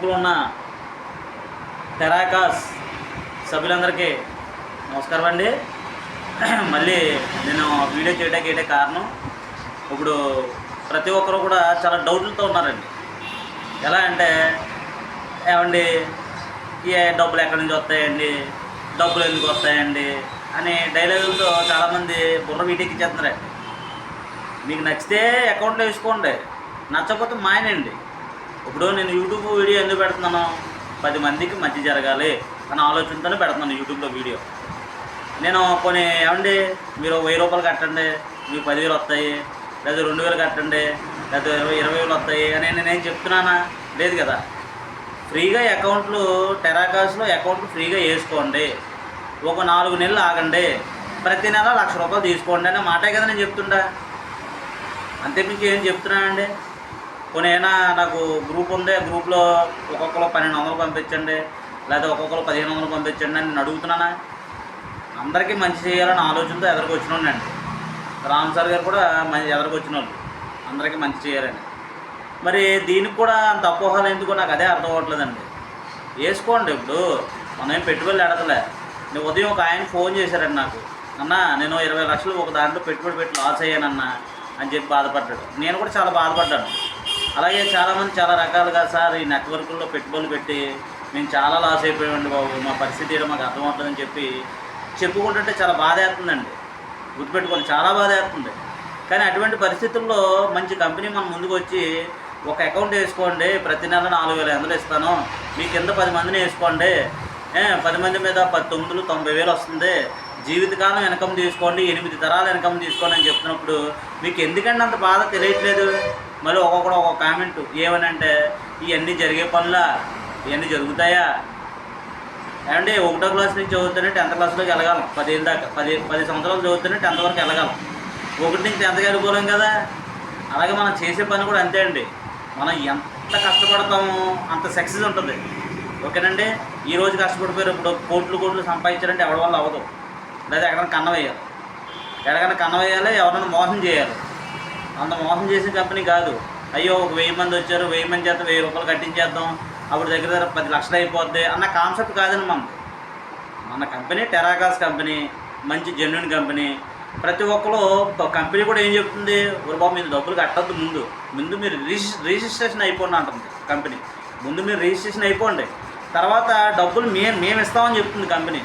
చుట్టుముక్కలు ఉన్న టెరాకాస్ సభ్యులందరికీ నమస్కారం అండి. మళ్ళీ నేను వీడియో చేయడానికి ఏంటే కారణం ఇప్పుడు ప్రతి ఒక్కరు కూడా చాలా డౌట్లతో ఉన్నారండి. ఎలా అంటే ఏమండి ఏ డబ్బులు ఎక్కడి నుంచి వస్తాయండి? డబ్బులు ఎందుకు వస్తాయండి? అని డైలాగులతో చాలామంది బుర్ర వీటికి ఇచ్చేస్తున్నారండి మీకు నచ్చితే అకౌంట్లో వేసుకోండి. నచ్చకపోతే మాయనండి ఇప్పుడు నేను యూట్యూబ్ వీడియో ఎందుకు పెడుతున్నాను? పది మందికి మంచి జరగాలి అన్న ఆలోచనతోనే పెడుతున్నాను యూట్యూబ్లో వీడియో. నేను కొన్ని ఏమండి? మీరు వెయ్యి రూపాయలు కట్టండి మీకు పదివేలు వస్తాయి లేదా రెండు వేలు కట్టండి లేదా ఇరవై ఇరవై వేలు వస్తాయి అని నేనేం చెప్తున్నానా? లేదు కదా. ఫ్రీగా అకౌంట్లు టెరాకాస్లో అకౌంట్లు ఫ్రీగా వేసుకోండి. ఒక నాలుగు నెలలు ఆగండి. ప్రతి నెల లక్ష రూపాయలు తీసుకోండి అనే మాటే కదా నేను చెప్తుండా. అంతేమించి ఏం చెప్తున్నానండి? కొన్ని నాకు గ్రూప్ ఉంది గ్రూప్లో ఒక్కొక్కరు పన్నెండు వందలు పంపించండి లేదా ఒక్కొక్కరు పదిహేను వందలు పంపించండి అని నేను అడుగుతున్నానా? అందరికీ మంచి చేయాలని ఆలోచనతో ఎదరికి వచ్చినండి రామ్ సార్ గారు కూడా మంచి ఎదరికి వచ్చిన వాళ్ళు అందరికీ మంచి చేయాలని. మరి దీనికి కూడా అంత అపోహలు ఎందుకో నాకు అదే అర్థం అవ్వట్లేదండి. వేసుకోండి ఇప్పుడు. మనం ఏం పెట్టుబడులు ఎడతలే నేను ఉదయం ఒక ఆయన ఫోన్ చేశారండి నాకు. అన్న నేను ఇరవై లక్షలు ఒక దాంట్లో పెట్టుబడి పెట్టి లాస్ అయ్యానన్న అని చెప్పి బాధపడ్డాడు. నేను కూడా చాలా బాధపడ్డాను. అలాగే చాలామంది చాలా రకాలుగా సార్ ఈ నెట్వర్క్లో పెట్టుబడులు పెట్టి మేము చాలా లాస్ అయిపోయామండి బాబు. మా పరిస్థితి ఏదో మాకు అర్థమవుతుందని చెప్పి చెప్పుకుంటుంటే చాలా బాధ వేస్తుందండి గుర్తుపెట్టుకోండి చాలా బాధ వేస్తుంది కానీ అటువంటి పరిస్థితుల్లో మంచి కంపెనీ మన ముందుకు వచ్చి ఒక అకౌంట్ వేసుకోండి ప్రతి నెల నాలుగు వేల వందలు ఇస్తాను. మీ కింద పది మందిని వేసుకోండి. పది మంది మీద పది తొమ్మిదిలు తొంభై వేలు వస్తుంది. జీవితకాలం ఇన్కమ్ తీసుకోండి ఎనిమిది తరాల ఇన్కమ్ తీసుకోండి అని చెప్తున్నప్పుడు మీకు ఎందుకంటే అంత బాధ తెలియట్లేదు? మళ్ళీ ఒక్కొక్కడు ఒక్కొక్క కామెంట్ ఏమనంటే ఇవన్నీ జరిగే పనులా? ఇవన్నీ జరుగుతాయా? ఏమంటే ఒకటో క్లాస్ నుంచి చదువుతూనే టెన్త్ క్లాస్లోకి వెళ్ళగలం. పదిహేను దాకా పది పది సంవత్సరాలు చదువుతూనే టెన్త్ వరకు వెళ్ళగలం. ఒకటి నుంచి టెన్త్కి వెళ్ళిపోలేం కదా? అలాగే మనం చేసే పని కూడా అంతే అండి. మనం ఎంత కష్టపడతామో అంత సక్సెస్ ఉంటుంది. ఓకేనండి? ఈ రోజు కష్టపడిపోయారు ఇప్పుడు కోట్లు కోట్లు సంపాదించారంటే ఎవరి వల్ల అవ్వదు. లేదా ఎక్కడైనా కన్న వేయాలి. ఎక్కడికైనా కన్న వేయాలి ఎవరైనా మోసం చేయాలి. అంత మోసం చేసే కంపెనీ కాదు. అయ్యో ఒక వెయ్యి మంది వచ్చారు వెయ్యి మంది చేత వెయ్యి రూపాయలు కట్టించేద్దాం అప్పుడు దగ్గర దగ్గర పది లక్షలు అయిపోద్ది అన్న కాన్సెప్ట్ కాదండి మనది మన కంపెనీ టెరాకాస్ కంపెనీ మంచి జెన్యున్ కంపెనీ ప్రతి ఒక్కరు కంపెనీ కూడా ఏం చెప్తుంది? ఒక బాబు మీరు డబ్బులు కట్టద్దు ముందు. ముందు మీరు రిజిస్ రిజిస్ట్రేషన్ అయిపోండి అంటుంది కంపెనీ ముందు మీరు రిజిస్ట్రేషన్ అయిపోండి. తర్వాత డబ్బులు మేము మేము ఇస్తామని చెప్తుంది కంపెనీ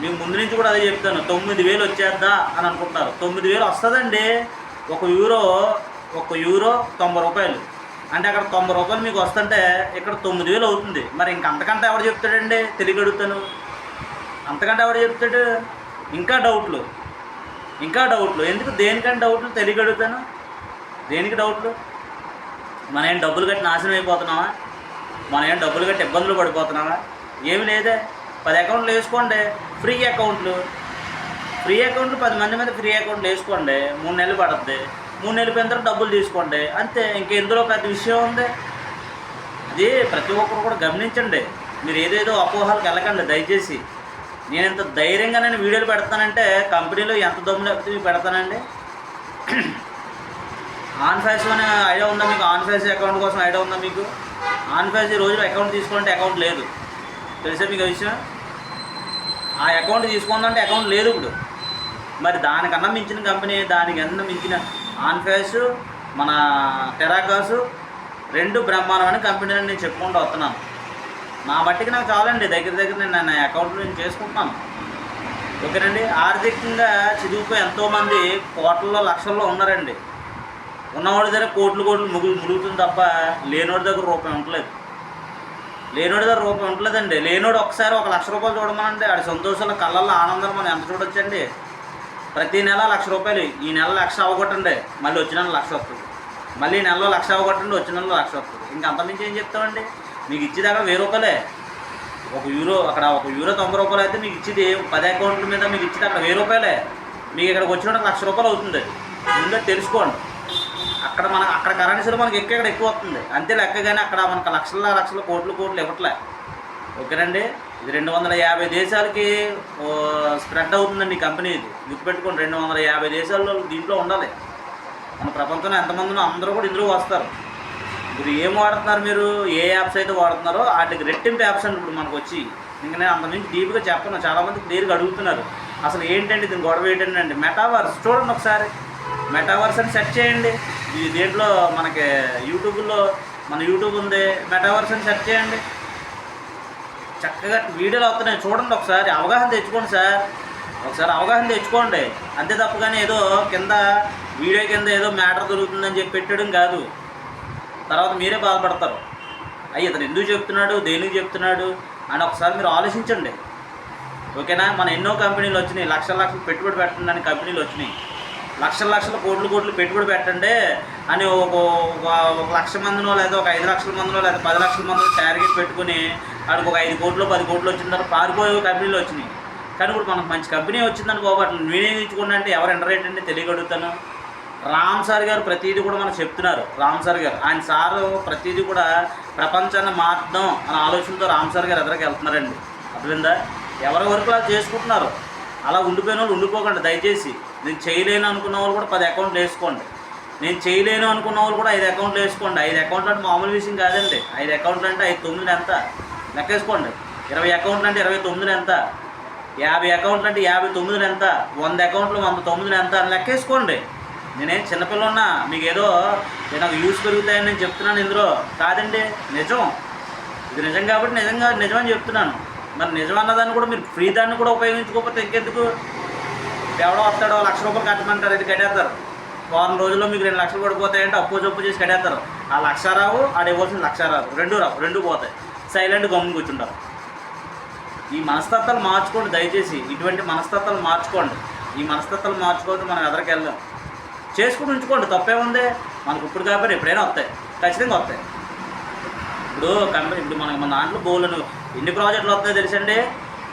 మేము ముందు నుంచి కూడా అదే చెప్తాను. తొమ్మిది వేలు వచ్చేద్దా అని అనుకుంటారు తొమ్మిది వేలు వస్తుందండి. ఒక యూరో ఒక యూరో తొంభై రూపాయలు. అంటే అక్కడ తొంభై రూపాయలు మీకు వస్తుంటే ఇక్కడ తొమ్మిది వేలు అవుతుంది. మరి ఇంక అంతకంటే ఎవరు చెప్తాడండి? తెలుగు అడుగుతాను. అంతకంటే ఎవరు చెప్తాడు? ఇంకా డౌట్లు. ఇంకా డౌట్లు. ఎందుకు దేనికంటే డౌట్లు? తెలుగు అడుగుతాను. దేనికి డౌట్లు? మనం ఏం డబ్బులు కట్టి నాశనం అయిపోతున్నామా? మనం ఏం డబ్బులు కట్టి ఇబ్బందులు పడిపోతున్నామా? ఏమి లేదే. పది అకౌంట్లు వేసుకోండి ఫ్రీ అకౌంట్లు. ఫ్రీ అకౌంట్లు పది మంది మీద ఫ్రీ అకౌంట్లు వేసుకోండి మూడు నెలలు పడుతుంది మూడు నెలలు పోయిన తర్వాత డబ్బులు తీసుకోండి. అంతే ఇంకెందులో పెద్ద విషయం ఉంది. అది ప్రతి ఒక్కరు కూడా గమనించండి. మీరు ఏదేదో అపోహలకు వెళ్ళకండి దయచేసి. నేను ఇంత ధైర్యంగా నేను వీడియోలు పెడతానంటే కంపెనీలో ఎంత దమ్ములు లేకపోతే మీకు పెడతానండి? ఆన్ ఫేస్ అనే ఐడియా ఉందా మీకు? ఆన్ ఫేస్ అకౌంట్ కోసం ఐడియా ఉందా మీకు? ఆన్ ఫేస్ ఈ రోజు అకౌంట్ తీసుకుంటే అకౌంట్ లేదు. తెలుసా మీకు విషయం? ఆ అకౌంట్ తీసుకుందంటే అకౌంట్ లేదు ఇప్పుడు. మరి దానికన్నా మించిన కంపెనీ దానికన్నా మించిన ఆన్ఫేస్ మన టెరాకాసు రెండు బ్రహ్మాండమైన కంపెనీలు నేను చెప్పుకుంటూ వస్తున్నాను. నా మట్టికి నాకు చాలండి. దగ్గర దగ్గర నేను నా అకౌంట్లో నేను చేసుకుంటున్నాను. ఓకేనండి? ఆర్థికంగా చదివిపోయి ఎంతోమంది కోట్లలో లక్షల్లో ఉన్నారండి. ఉన్నవాడి దగ్గర కోట్లు కోట్లు ముగు మురుగుతుంది తప్ప లేనివాడి దగ్గర రూపాయి ఉండలేదు లేనోడి దగ్గర రూపాయి ఉంటుందండి లేనోడు ఒకసారి ఒక లక్ష రూపాయలు చూడమనండి ఆడి సంతోషాల కళ్ళల్లో ఆనందం మనం ఎంత చూడొచ్చండి? ప్రతి నెల లక్ష రూపాయలు ఈ నెల లక్ష అవ్వగొట్టండి. మళ్ళీ వచ్చిన నెల లక్ష వస్తుంది. మళ్ళీ ఈ నెలలో లక్ష అవ్వగొట్టండి వచ్చిన నెలలో లక్ష వస్తుంది. ఇంకా అంతమించి ఏం చెప్తామండి? మీకు ఇచ్చేదాకా వెయ్యి రూపాయలే. ఒక యూరో అక్కడ ఒక యూరో తొంభై రూపాయలు అయితే మీకు ఇచ్చేది పది అకౌంట్ల మీద మీకు ఇచ్చేది అక్కడ వెయ్యి రూపాయలే. మీకు ఇక్కడికి వచ్చిన లక్ష రూపాయలు అవుతుంది. ముందే తెలుసుకోండి. అక్కడ మన అక్కడ కరెన్సీలో మనకి ఎక్కడ ఇక్కడ ఎక్కువ వస్తుంది. అంతే లెక్క కానీ అక్కడ మనకు లక్షల లక్షల కోట్లు కోట్లు ఇవ్వట్లే. ఓకేనండి? ఇది రెండు వందల యాభై దేశాలకి స్ప్రెడ్ అవుతుందండి ఈ కంపెనీ ఇది. గుర్తుపెట్టుకోండి రెండు వందల యాభై దేశాల్లో దీంట్లో ఉండాలి. మన ప్రపంచంలో ఎంతమంది అందరూ కూడా ఇందులో వస్తారు. ఇప్పుడు ఏం వాడుతున్నారు మీరు? ఏ యాప్స్ అయితే వాడుతున్నారో వాటికి రెట్టింపు యాప్స్ అండి ఇప్పుడు మనకు వచ్చి ఇంకా నేను అంతకుమించి డీప్గా చెప్పను. చాలామంది క్లియర్గా అడుగుతున్నారు. అసలు ఏంటండి దీని గొడవ ఏంటండి? మెటావర్స్ చూడండి ఒకసారి. మెటావర్స్ అని సెర్చ్ చేయండి. ఈ దేంట్లో మనకి యూట్యూబ్లో మన యూట్యూబ్ ఉంది. మెటావర్స్ అని సెర్చ్ చేయండి. చక్కగా వీడియోలు అవుతున్నాయి. చూడండి ఒకసారి. అవగాహన తెచ్చుకోండి సార్. ఒకసారి అవగాహన తెచ్చుకోండి. అంతే తప్ప కానీ ఏదో కింద వీడియో కింద ఏదో మ్యాటర్ దొరుకుతుందని చెప్పి పెట్టడం కాదు. తర్వాత మీరే బాధపడతారు. అయ్యి ఇతను ఎందుకు చెప్తున్నాడు? దేనికి చెప్తున్నాడు? అని ఒకసారి మీరు ఆలోచించండి. ఓకేనా? మన ఎన్నో కంపెనీలు వచ్చినాయి. లక్షల లక్షలు పెట్టుబడి పెట్టడానికి కంపెనీలు వచ్చినాయి. లక్షల లక్షల కోట్లు కోట్లు పెట్టుబడి పెట్టండి అని ఒక ఒక- లక్ష మందినో లేదా ఒక ఐదు లక్షల మందినో లేదా పది లక్షల మందిలో టార్గెట్ పెట్టుకుని వాడికి ఒక ఐదు కోట్లు పది కోట్లు వచ్చిన తర్వాత పారిపోయే కంపెనీలు వచ్చినాయి. కానీ ఇప్పుడు మనకు మంచి కంపెనీ వచ్చిందని బాబు అట్లా వినియోగించుకోండి అంటే ఎవరు ఎంటర్ అంటే తెలియగలుగుతాను? రామ్ సార్ గారు ప్రతిదీ కూడా మనకు చెప్తున్నారు. రామ్ సార్ గారు ఆయన సార్ ప్రతిదీ కూడా ప్రపంచాన్ని మార్చడం అనే ఆలోచనతో రామ్ సార్ గారు ఎదురుకి వెళ్తున్నారండి. అర్థమైందా? ఎవరి వరకు అలా చేసుకుంటున్నారు? అలా ఉండిపోయిన వాళ్ళు ఉండిపోకండి దయచేసి. నేను చేయలేను అనుకున్న వాళ్ళు కూడా పది అకౌంట్లు వేసుకోండి. నేను చేయలేను అనుకున్న వాళ్ళు కూడా ఐదు అకౌంట్లు వేసుకోండి. ఐదు అకౌంట్లు అంటే మామూలు విషయం కాదండి. ఐదు అకౌంట్లు అంటే ఐదు తొమ్మిది ఎంత? లెక్కేసుకోండి. ఇరవై అకౌంట్లు అంటే ఇరవై తొమ్మిది ఎంత? యాభై అకౌంట్లు అంటే యాభై తొమ్మిది ఎంత? వంద అకౌంట్లు వంద తొమ్మిది ఎంత? అని లెక్కేసుకోండి. నేనేం చిన్నపిల్లన్నా మీకు ఏదో నేను నాకు యూస్ పెరుగుతాయని నేను చెప్తున్నాను ఇందులో. కాదండి నిజం. ఇది నిజం కాబట్టి నిజంగా నిజం అని చెప్తున్నాను. మరి నిజం అన్నదాన్ని కూడా మీరు ఫ్రీ దాన్ని కూడా ఉపయోగించుకోకపోతే ఇంకెందుకు? ఎవడో వస్తాడో లక్ష రూపాయలు కట్టమంటారు ఇది కట్టేస్తారు. వారం రోజుల్లో మీకు రెండు లక్షలు పడిపోతాయంటే అప్పు జప్పు చేసి కట్టేస్తారు. ఆ లక్ష రావు ఆడ ఇవ్వాల్సిన లక్ష రావు రెండు రావు రెండు పోతాయి. సైలెంట్ గమ్మున కూర్చుంటారు. ఈ మనస్తత్వాలు మార్చుకోండి దయచేసి. ఇటువంటి మనస్తత్వాలు మార్చుకోండి. ఈ మనస్తత్వాలు మార్చుకోవద్దు మనం ఎదరికి వెళ్దాం చేసుకుని ఉంచుకోండి. తప్పే ఉంది. మనకు ఇప్పుడు కాబట్టి ఎప్పుడైనా వస్తాయి. ఖచ్చితంగా వస్తాయి. ఇప్పుడు కంపెనీ ఇప్పుడు మనకి మన దాంట్లో బోలను ఎన్ని ప్రాజెక్టులు వస్తాయో తెలుసండి?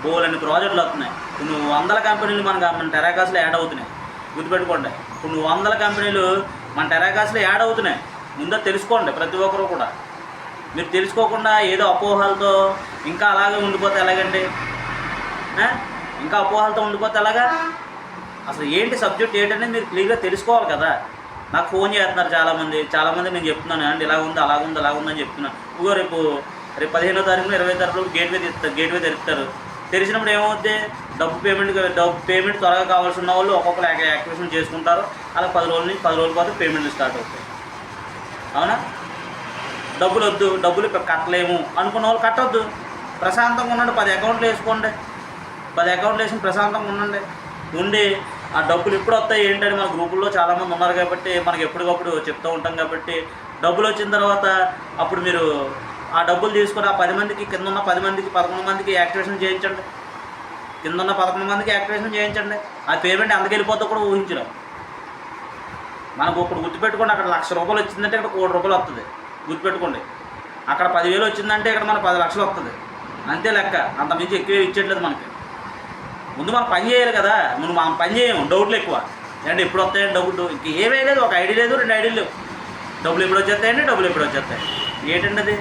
బోలన్ని ప్రాజెక్టులు వస్తున్నాయి. కొన్ని వందల కంపెనీలు మన మన టెరాకాస్లో యాడ్ అవుతున్నాయి. గుర్తుపెట్టుకోండి. కొన్ని వందల కంపెనీలు మన టెరాకాస్లో యాడ్ అవుతున్నాయి. ముందే తెలుసుకోండి ప్రతి ఒక్కరు కూడా. మీరు తెలుసుకోకుండా ఏదో అపోహలతో ఇంకా అలాగే ఉండిపోతే ఎలాగండి? ఇంకా అపోహలతో ఉండిపోతే ఎలాగా? అసలు ఏంటి సబ్జెక్ట్ ఏంటనేది మీరు క్లియర్గా తెలుసుకోవాలి కదా. నాకు ఫోన్ చేస్తున్నారు చాలామంది. చాలామంది నేను చెప్తున్నాను. అండి ఇలా ఉంది అలా ఉంది అలా ఉందని చెప్తున్నాను. ఇగో రేపు రేపు పదిహేనో తారీఖున ఇరవై తారీఖు గేట్వే తెస్తారు గేట్వే తెరుస్తారు తెరిచినప్పుడు ఏమవుద్ది? డబ్బు పేమెంట్ డబ్బు పేమెంట్ త్వరగా కావాల్సి ఉన్న వాళ్ళు ఒక్కొక్కరు యాక్టివేషన్ చేసుకుంటారు. అలా పది రోజుల నుంచి పది రోజుల పాటు పేమెంట్లు స్టార్ట్ అవుతాయి. అవునా? డబ్బులు వద్దు డబ్బులు కట్టలేము అనుకున్న వాళ్ళు కట్టొద్దు. ప్రశాంతంగా ఉండండి పది అకౌంట్లు వేసుకోండి. పది అకౌంట్లు వేసి ప్రశాంతంగా ఉండండి. ఉండి ఆ డబ్బులు ఎప్పుడు వస్తాయి ఏంటని మన గ్రూపుల్లో చాలామంది ఉన్నారు కాబట్టి మనకి ఎప్పటికప్పుడు చెప్తూ ఉంటాం కాబట్టి డబ్బులు వచ్చిన తర్వాత అప్పుడు మీరు ఆ డబ్బులు తీసుకుని ఆ పది మందికి కింద ఉన్న పది మందికి పదకొండు మందికి యాక్టివేషన్ చేయించండి. కింద ఉన్న పదకొండు మందికి యాక్టివేషన్ చేయించండి. ఆ పేమెంట్ ఎంతకు కూడా ఊహించడం మనకు ఇప్పుడు గుర్తుపెట్టుకోండి అక్కడ లక్ష రూపాయలు వచ్చిందంటే ఇక్కడ కోటి రూపాయలు వస్తుంది గుర్తుపెట్టుకోండి. అక్కడ పదివేలు వచ్చిందంటే ఇక్కడ మనకు పది లక్షలు వస్తుంది అంతే లెక్క. అంత మించి ఎక్కువ ఇచ్చేట్లేదు మనకి. ముందు మనం పని చేయాలి కదా. ముందు మనం పని చేయము డౌట్లు ఎక్కువ. అంటే ఎప్పుడు వస్తాయండి డబ్బులు ఇంక ఏమీ లేదు. ఒక ఐడి లేదు రెండు ఐడీలు లేవు. డబ్బులు ఎప్పుడు వచ్చేస్తాయండి? డబ్బులు ఎప్పుడు వచ్చేస్తాయి? ఏంటండి అది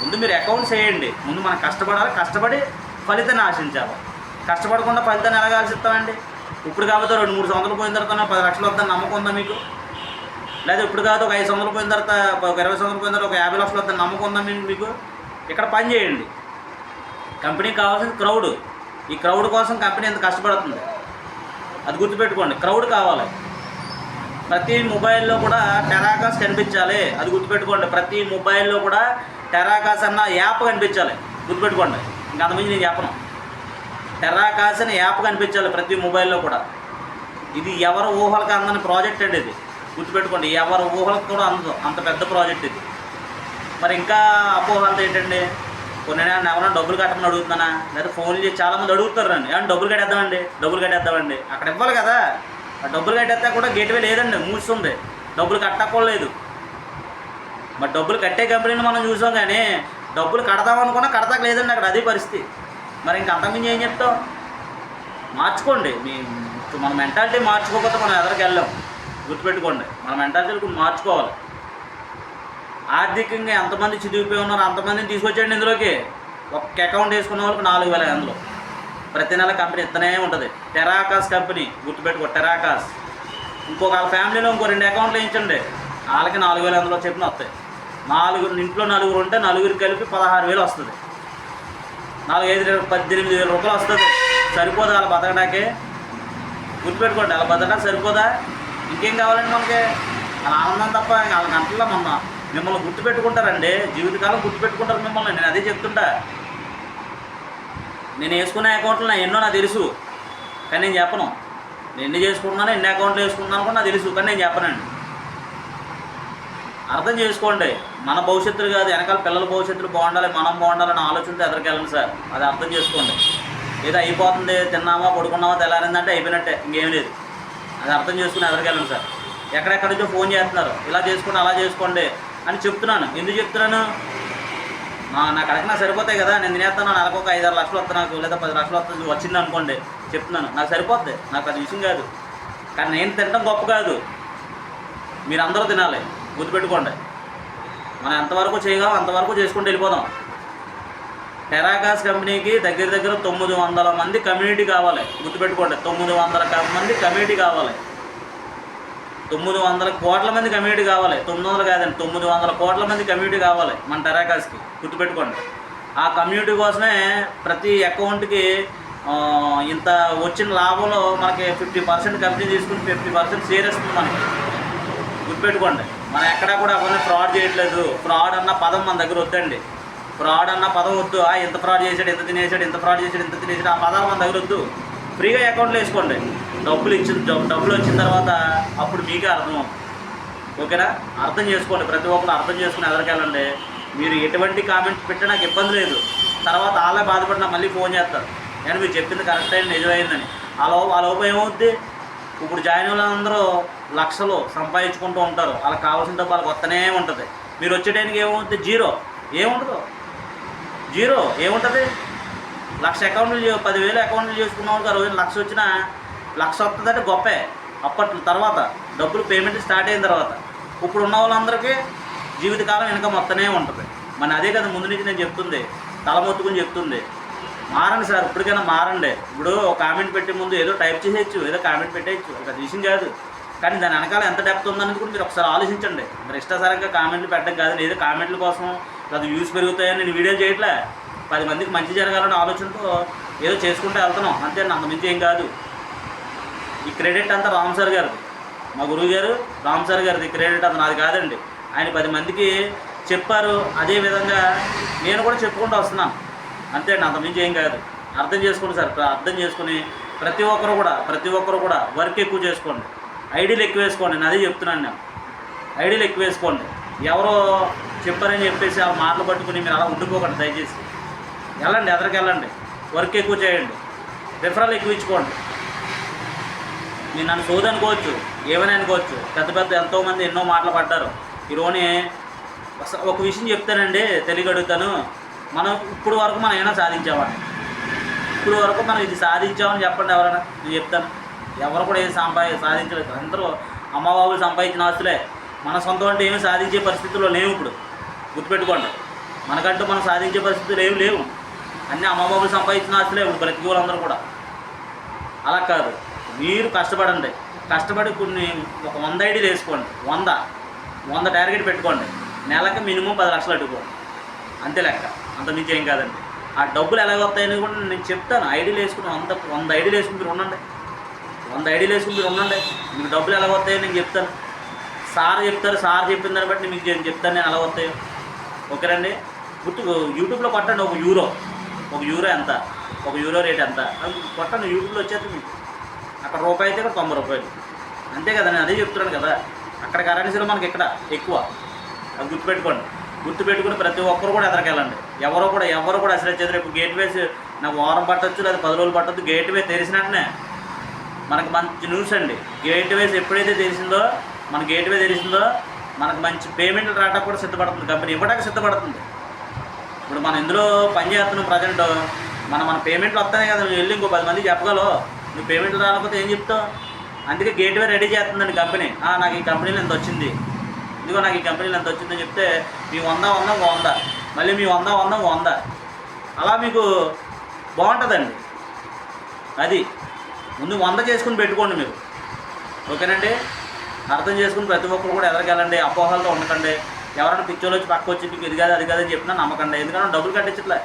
ముందు మీరు అకౌంట్స్ వేయండి ముందు మనం కష్టపడాలి? కష్టపడి ఫలితాన్ని ఆశించాలి? కష్టపడకుండా ఫలితాన్ని ఎలాగ ఆశిస్తామండి? ఇప్పుడు కాకపోతే రెండు మూడు సంవత్సరాలు పోయిన తర్వాత పది లక్షలు వద్దని నమ్మకం ఉందా మీకు? లేదా ఇప్పుడు కాదు ఒక ఐదు సంవత్సరాలు పోయిన తర్వాత ఒక ఇరవై సంవత్సరాలు పోయిన తర్వాత ఒక యాభై లక్షలు వద్దని నమ్మకం ఉందా మీకు మీకు? ఇక్కడ పని చేయండి. కంపెనీకి కావాల్సిన క్రౌడ్ ఈ క్రౌడ్ కోసం కంపెనీ ఎంత కష్టపడుతుంది? అది గుర్తుపెట్టుకోండి. క్రౌడ్ కావాలి. ప్రతి మొబైల్లో కూడా టెరాకాస్ కనిపించాలి. అది గుర్తుపెట్టుకోండి. ప్రతి మొబైల్లో కూడా టెరాకాస్ అన్న యాప్ కనిపించాలి. గుర్తుపెట్టుకోండి. ఇంకా అంతమంది నేను చెప్పను. టెరాకాస్ అనే యాప్ కనిపించాలి ప్రతి మొబైల్లో కూడా. ఇది ఎవరి ఊహలకు అందని ప్రాజెక్ట్ అండి ఇది. గుర్తుపెట్టుకోండి. ఎవరి ఊహలకు కూడా అందదు అంత పెద్ద ప్రాజెక్ట్ ఇది. మరి ఇంకా అపోహలతో ఏంటండి? కొన్ని ఎవరైనా డబ్బులు కట్టమని అడుగుతున్నానా? లేదా ఫోన్లు చేసి చాలామంది అడుగుతారు నన్ను. ఏమన్నా డబ్బులు కట్టేద్దామండి? డబ్బులు కట్టేద్దామండి. అక్కడ ఇవ్వాలి కదా. డబ్బులు కట్టేస్తే కూడా గేట్వే లేదండి మూస్తుంది డబ్బులు కట్టక్కర్లేదు మరి డబ్బులు కట్టే కంపెనీని మనం చూసాం కానీ డబ్బులు కడదాం అనుకున్నా కడతాక లేదండి అక్కడ అదే పరిస్థితి. మరి ఇంక అంతకుమించి ఏం చెప్తాం? మార్చుకోండి. మీ మన మెంటాలిటీ మార్చుకోకపోతే మనం ఎదరికి వెళ్ళాం గుర్తుపెట్టుకోండి. మన మెంటాలిటీ మార్చుకోవాలి. ఆర్థికంగా ఎంతమంది చదివిపోయి ఉన్నారో అంతమందిని తీసుకొచ్చేయండి ఇందులోకి. ఒక్క అకౌంట్ వేసుకున్న వాళ్ళకి నాలుగు వేల అందులో ప్రతి నెల కంపెనీ ఇస్తూనే ఉంటుంది. టెరాకాస్ కంపెనీ గుర్తుపెట్టుకో టెరాకాస్ ఇంకొక వాళ్ళ ఫ్యామిలీలో ఇంకో రెండు అకౌంట్లు వేయించండి. వాళ్ళకి నాలుగు వేలు అందులో చెప్పిన వస్తాయి. నాలుగు ఇంట్లో నలుగురు ఉంటే నలుగురికి కలిపి పదహారు వేలు వస్తుంది. నాలుగు ఐదు పద్దెనిమిది వేల రూపాయలు వస్తుంది. సరిపోదా అలా బతకడాకే గుర్తుపెట్టుకోండి అలా బతకడానికి సరిపోదా? ఇంకేం కావాలండి మనకి? అలా ఆనందం తప్ప వాళ్ళ గంటల్లో మొన్న మిమ్మల్ని గుర్తుపెట్టుకుంటారండి. జీవితకాలం గుర్తుపెట్టుకుంటారు మిమ్మల్ని. నేను అదే చెప్తుంటా. నేను వేసుకున్న అకౌంట్లు నా ఎన్నో నాకు తెలుసు. కానీ నేను చెప్పను. నేను ఎన్ని చేసుకుంటున్నాను ఎన్ని అకౌంట్లు వేసుకుంటున్నాను కూడా నాకు తెలుసు. కానీ నేను చెప్పనండి. అర్థం చేసుకోండి. మన భవిష్యత్తులు కాదు వెనకాల పిల్లల భవిష్యత్తులు బాగుండాలి మనం బాగుండాలని ఆలోచనతో ఎదరికెళ్ళండి సార్. అది అర్థం చేసుకోండి. ఏదో అయిపోతుంది తిన్నామా పడుకున్నామా తెల్లారిందంటే అయిపోయినట్టే ఇంకేం లేదు. అది అర్థం చేసుకుని ఎదరికెళ్ళండి సార్. ఎక్కడెక్కడి నుంచో ఫోన్ చేస్తున్నారు. ఇలా చేసుకోండి అలా చేసుకోండి అని చెప్తున్నాను. ఎందుకు చెప్తున్నాను? నాకు అడగనా సరిపోతాయి కదా? నేను తినేస్తాను? నెలకు ఒక ఐదారు లక్షలు వస్తా నాకు లేదా పది లక్షలు వస్తుంది వచ్చింది అనుకోండి చెప్తున్నాను. నాకు సరిపోద్ది. నాకు అది విషయం కాదు. కానీ నేను తినడం గొప్ప కాదు. మీరు అందరూ తినాలి. గుర్తుపెట్టుకోండి. మనం ఎంతవరకు చేయగలం అంతవరకు చేసుకుంటూ వెళ్ళిపోదాం. టెరాకాస్ కంపెనీకి దగ్గర దగ్గర తొమ్మిది వందల మంది కమ్యూనిటీ కావాలి. గుర్తుపెట్టుకోండి. తొమ్మిది వందల మంది కమ్యూనిటీ కావాలి. తొమ్మిది వందల కోట్ల మంది కమ్యూనిటీ కావాలి. తొమ్మిది వందలు కాదండి తొమ్మిది వందల కోట్ల మంది కమ్యూనిటీ కావాలి మన టెరాకాస్కి. గుర్తుపెట్టుకోండి. ఆ కమ్యూనిటీ కోసమే ప్రతి అకౌంట్కి ఇంత వచ్చిన లాభంలో మనకి ఫిఫ్టీ పర్సెంట్ కంపెనీ తీసుకుని ఫిఫ్టీ పర్సెంట్ షేర్ ఇస్తుంది మనకి. గుర్తుపెట్టుకోండి. మనం ఎక్కడా కూడా అవన్నీ ఫ్రాడ్ చేయట్లేదు. ఫ్రాడ్ అన్న పదం మన దగ్గర వద్దండి. ఫ్రాడ్ అన్న పదం వద్దు. ఆ ఇంత ఫ్రాడ్ చేశాడు ఇంత తినేసాడు ఇంత ఫ్రాడ్ చేశాడు ఇంత తినేసాడు ఆ పదాలు మన దగ్గర వద్దు. ఫ్రీగా అకౌంట్లో వేసుకోండి. డబ్బులు ఇచ్చిన డబ్బులు వచ్చిన తర్వాత అప్పుడు మీకే అర్థం. ఓకేనా? అర్థం చేసుకోండి. ప్రతి ఒక్కరు అర్థం చేసుకుని ఎదరికెళ్ళండి. మీరు ఎటువంటి కామెంట్స్ పెట్టినా నాకు ఇబ్బంది లేదు. తర్వాత వాళ్ళే బాధపడినా మళ్ళీ ఫోన్ చేస్తారు. నేను మీరు చెప్పింది కరెక్ట్ అయింది నిజమైందని. ఆ లోపు ఆ లోపు ఏమవుద్ది? ఇప్పుడు జాయిన్ వాళ్ళందరూ లక్షలు సంపాదించుకుంటూ ఉంటారు. వాళ్ళకి కావాల్సిన డబ్బు వాళ్ళకి వస్తూనే ఉంటుంది. మీరు వచ్చే టైంకి ఏమవుద్ది? జీరో. ఏముండదు? జీరో. ఏముంటుంది? లక్ష అకౌంట్లు పదివేలు అకౌంట్లు చేసుకున్నాం వాళ్ళకి ఆ రోజు లక్ష వచ్చినా లక్ష వస్తుందంటే గొప్పే. అప్పట్లో తర్వాత డబ్బులు పేమెంట్ స్టార్ట్ అయిన తర్వాత ఇప్పుడు ఉన్న వాళ్ళందరికీ జీవితకాలం ఇన్కమ్ వస్తూనే ఉంటుంది. మన అదే కదా ముందు నుంచి నేను చెప్తుంది తలమొత్తుకుని చెప్తుంది. మారండి సార్ ఇప్పటికైనా మారండి. ఇప్పుడు ఒక కామెంట్ పెట్టే ముందు ఏదో టైప్ చేసేయచ్చు ఏదో కామెంట్ పెట్టేయచ్చు. అది విషయం కాదు. కానీ దాని వెనకాల ఎంత డెప్త్ ఉందనేది కూడా మీరు ఒకసారి ఆలోచించండి. మీరు ఇష్టాసారంగా కామెంట్లు పెట్టడం కాదు. ఏదో కామెంట్ల కోసం అది వ్యూస్ పెరుగుతాయని నేను వీడియో చేయట్లే. పది మందికి మంచి జరగాలనే ఆలోచనతో ఏదో చేసుకుంటూ వెళ్తున్నాం. అంతే అంత మించి ఏం కాదు. ఈ క్రెడిట్ అంతా రామ్ సార్ గారిది. మా గురువు గారు రామ్ సార్ గారిది క్రెడిట్ అంతా నాది కాదండి. ఆయన పది మందికి చెప్పారు అదే విధంగా నేను కూడా చెప్పుకుంటూ వస్తున్నాను. అంతే అండి అంత మించి ఏం కాదు. అర్థం చేసుకోండి సార్ అర్థం చేసుకుని ప్రతి ఒక్కరు కూడా ప్రతి ఒక్కరు కూడా వర్క్ ఎక్కువ చేసుకోండి. ఐడీలు ఎక్కువ వేసుకోండి నేను అదే చెప్తున్నాను నేను. ఐడీలు ఎక్కువ వేసుకోండి. ఎవరో చెప్పారని చెప్పేసి ఆ మాటలు పట్టుకుని మీరు అలా ఉండిపోకండి దయచేసి. వెళ్ళండి ఎదరికి వెళ్ళండి వర్క్ ఎక్కువ చేయండి. రిఫరల్ ఎక్కువ ఇచ్చుకోండి. నేను నన్ను సోది అనుకోవచ్చు ఏమని అనుకోవచ్చు. పెద్ద పెద్ద ఎంతోమంది ఎన్నో మాటలు పడ్డారు. ఈరోని ఒక విషయం చెప్తానండి తెలియగడుగుతాను మనం ఇప్పుడు వరకు మనం ఏమైనా సాధించామని ఇప్పుడు వరకు మనం ఇది సాధించామని చెప్పండి ఎవరైనా నేను చెప్తాను. ఎవరు కూడా ఏం సంపాది సాధించలేదు. అందరూ అమ్మబాబులు సంపాదించిన ఆస్తులే. మన సొంతం అంటే ఏమీ సాధించే పరిస్థితుల్లో లేవు ఇప్పుడు. గుర్తుపెట్టుకోండి. మనకంటూ మనం సాధించే పరిస్థితులు ఏమి లేవు. అన్నీ అమ్మబాబులు సంపాదించిన ఆస్తులే ఇప్పుడు బ్రతికి వాళ్ళందరూ కూడా. అలా కాదు. మీరు కష్టపడండి. కష్టపడి కొన్ని ఒక వంద ఐడీలు వేసుకోండి. వంద. వంద టార్గెట్ పెట్టుకోండి. నెలకు మినిమం పది లక్షలు అడ్డుకోండి. అంతే లెక్క. అంత మించి ఏం కాదండి. ఆ డబ్బులు ఎలా వస్తాయని కూడా నేను చెప్తాను. ఐడీలు వేసుకుని వంద వంద ఐడీలు వేసుకుని మీరు ఉండండి. వంద ఐడీలు వేసుకుని మీరు ఉండండి. మీకు డబ్బులు ఎలా వస్తాయో నేను చెప్తాను. సార్ చెప్తారు. సార్ చెప్పిన దాన్ని బట్టి మీకు నేను చెప్తాను నేను ఎలా వస్తాయో. ఓకేనండి గుర్తు యూట్యూబ్లో కొట్టండి. ఒక యూరో. ఒక యూరో ఎంత? ఒక యూరో రేట్ ఎంత? కొట్టండి. యూట్యూబ్లో వచ్చేస్తే మీకు అక్కడ రూపాయి అయితే ఇక్కడ తొంభై రూపాయలు. అంతే కదా నేను అదే చెప్తున్నాను కదా. అక్కడ కరెన్సీలు మనకి ఇక్కడ ఎక్కువ. అది గుర్తుపెట్టుకోండి. గుర్తుపెట్టుకుని ప్రతి ఒక్కరు కూడా ఎదరికెళ్ళండి. ఎవరో కూడా ఎవరు కూడా అసలు చేద్దరు ఇప్పుడు గేట్ వేసి నాకు వారం పట్టొచ్చు లేదా పది రోజులు పట్టొచ్చు గేట్ వే తెరిచినట్టునే మనకు మంచి న్యూస్ అండి. గేట్ వేస్ ఎప్పుడైతే తెలిసిందో మన గేట్ వే తెలిసిందో మనకు మంచి పేమెంట్ రావడానికి కూడా సిద్ధపడుతుంది. కంపెనీ ఇవ్వడానికి సిద్ధపడుతుంది. ఇప్పుడు మనం ఇందులో పని చేస్తున్నాం ప్రజెంట్? మన మన పేమెంట్లు వస్తాయి కదా. వెళ్ళి ఇంకో పది మంది చెప్పగలవు. నువ్వు పేమెంట్లు రాకపోతే ఏం చెప్తావు? అందుకే గేట్వే రెడీ చేస్తుందండి కంపెనీ నాకు ఈ కంపెనీలో ఎంత వచ్చింది. ఇదిగో నాకు ఈ కంపెనీలో ఎంత వచ్చిందని చెప్తే మీ వంద వంద వంద. మళ్ళీ మీ వంద వంద వంద. అలా మీకు బాగుంటుందండి. అది. ముందు వంద చేసుకుని పెట్టుకోండి మీరు. ఓకేనండి? అర్థం చేసుకుని ప్రతి ఒక్కరు కూడా ఎదరికెళ్ళండి అపోహలతో ఉండకండి. ఎవరైనా పిచ్చోళ్ళు వచ్చి పక్క వచ్చి మీకు ఇది కాదు అది కాదని చెప్పినా నమ్మకండి. ఎందుకంటే డబ్బులు కట్టించట్లే.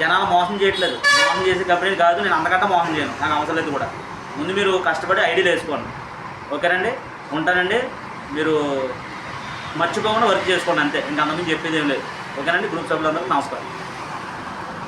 జనాలు మోసం చేయట్లేదు. మోసం చేసే కంపెనీ కాదు నేను అంతకంటే మోసం చేయను. నాకు అవసరం లేదు కూడా. ముందు మీరు కష్టపడి ఐడీలు వేసుకోండి. ఓకేనండి ఉంటానండి. మీరు మర్చిపోకుండా వర్క్ చేసుకోండి అంతే. ఇంకా అంతకుమించి చెప్పేది ఏం లేదు. ఓకేనండి గ్రూప్ సభ్యులందరికీ నమస్కారం.